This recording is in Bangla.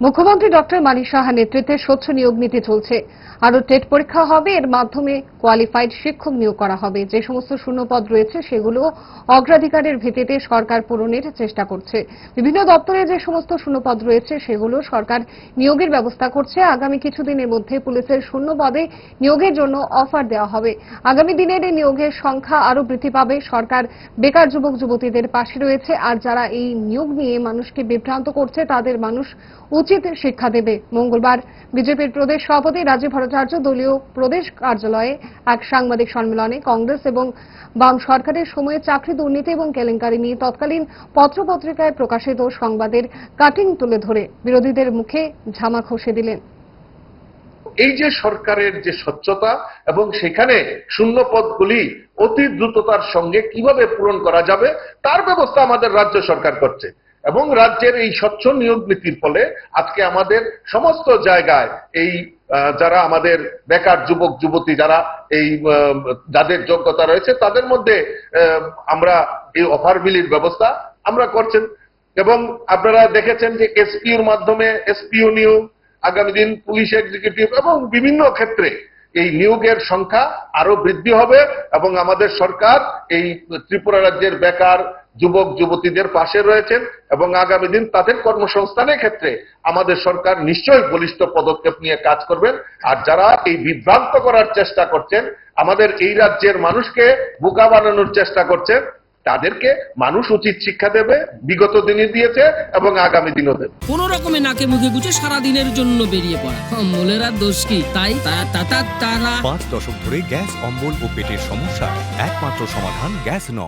মুখ্যমন্ত্রী ডক্টর মানিক সাহা নেতৃত্বে স্বচ্ছ নিয়োগ নীতি চলছে। আরও টেট পরীক্ষা হবে, এর মাধ্যমে কোয়ালিফাইড শিক্ষক নিয়োগ করা হবে। যে সমস্ত শূন্যপদ রয়েছে, সেগুলো অগ্রাধিকারের ভিত্তিতে সরকার পূরণের চেষ্টা করছে। বিভিন্ন দপ্তরে যে সমস্ত শূন্যপদ রয়েছে, সেগুলো সরকার নিয়োগের ব্যবস্থা করছে। আগামী কিছুদিনের মধ্যে পুলিশের শূন্য পদে নিয়োগের জন্য অফার দেওয়া হবে। আগামী দিনের এই নিয়োগের সংখ্যা আরও বৃদ্ধি পাবে। সরকার বেকার যুবক, যুবতীদের পাশে রয়েছে। আর যারা এই নিয়োগ নিয়ে মানুষকে বিভ্রান্ত করছে, তাদের মানুষ উচিত শিক্ষা দেবে। মঙ্গলবার বিজেপির প্রদেশ সভাপতি রাজীব ভট্টাচার্য দলীয় প্রদেশ কার্যালয়ে এক সাংবাদিক সম্মেলনে কংগ্রেস এবং বাম সরকারের সময়ে চাকরি, দুর্নীতি এবং কেলেঙ্কারি নিয়ে তৎকালীন পত্রপত্রিকায় প্রকাশিত সংবাদের কাটিং তুলে ধরে বিরোধীদের মুখে ঝামা খসে দিলেন। এই যে সরকারের যে স্বচ্ছতা এবং সেখানে শূন্য পদগুলি অতি দ্রুততার সঙ্গে কীভাবে পূরণ করা যাবে, তার ব্যবস্থা আমাদের রাজ্য সরকার করছে। এবং রাজ্যের এই স্বচ্ছ নিয়োগ নীতির ফলে আজকে আমাদের সমস্ত জায়গায় এই যারা আমাদের বেকার যুবক, যুবতী যারা এই যাদের যোগ্যতা রয়েছে, তাদের মধ্যে আমরা এই অফার বিলির ব্যবস্থা আমরা করছেন। এবং আপনারা দেখেছেন যে এসপিউর মাধ্যমে এসপিউ নিয়োগ, আগামী দিন পুলিশ এক্সিকিউটিভ এবং বিভিন্ন ক্ষেত্রে এই নিয়োগের সংখ্যা আরও বৃদ্ধি হবে এবং আমাদের সরকার এই ত্রিপুরা রাজ্যের বেকার যুবক যুবতীদের পাশে রয়েছেন এবং আগামী দিন তাদের কর্মসংস্থানের ক্ষেত্রে আমাদের সরকার নিশ্চয়ই বলিষ্ঠ পদক্ষেপ নিয়ে কাজ করবেন। আর যারা এই বিভ্রান্ত করার চেষ্টা করছেন আমাদের এই রাজ্যের মানুষকে বোকা বানানোর চেষ্টা করছেন তাদেরকে মানুষ উচিত শিক্ষা দেবে বিগত দিনে দিয়েছে এবং আগামী দিনও দেবে। কোন রকমে নাকে মুখে গুছে সারা দিনের জন্য বেরিয়ে পড়া। অম্বলের আর দোষ কি? তাই তা- তা- তা- তারা পাঁচ দশক ধরে গ্যাস অম্বল ও পেটের সমস্যা। একমাত্র সমাধান গ্যাস নয়।